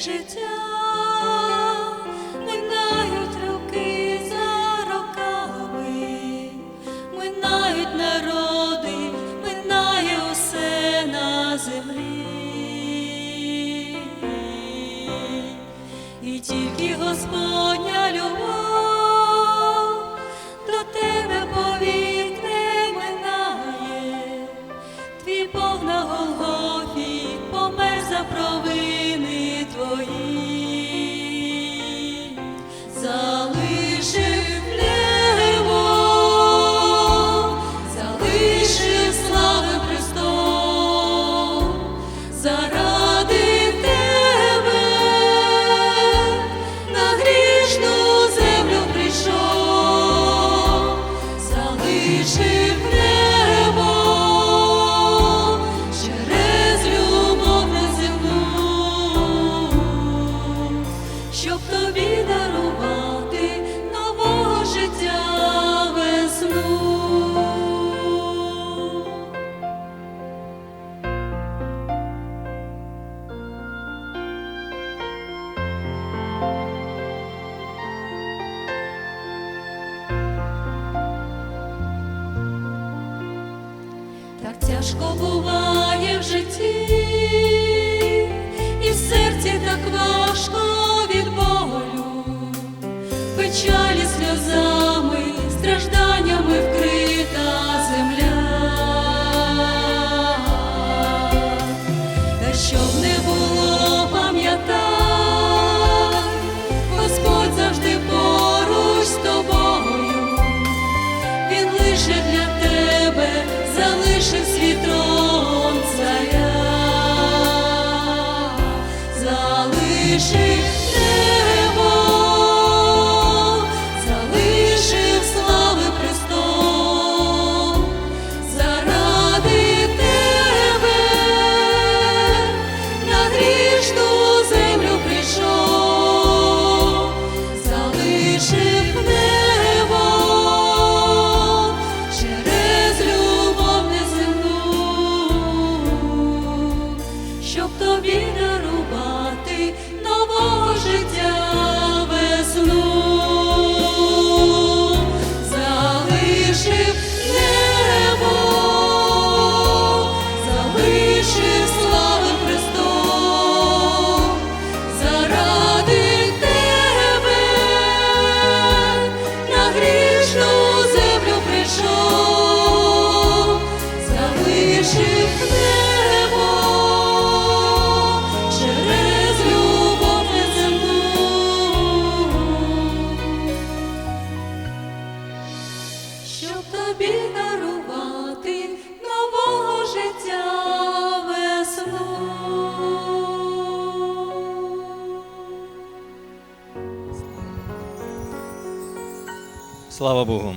життя, минають роки за роками, минають народи, минає усе на землі. І тільки Господня любов до тебе повік минає, твій Бог на Голгофі помер за провини い тобі дарувати нового життя весну. Так тяжко буває в житті, і в серці так важко залишив свій тобі нового життя весну. Слава Богу.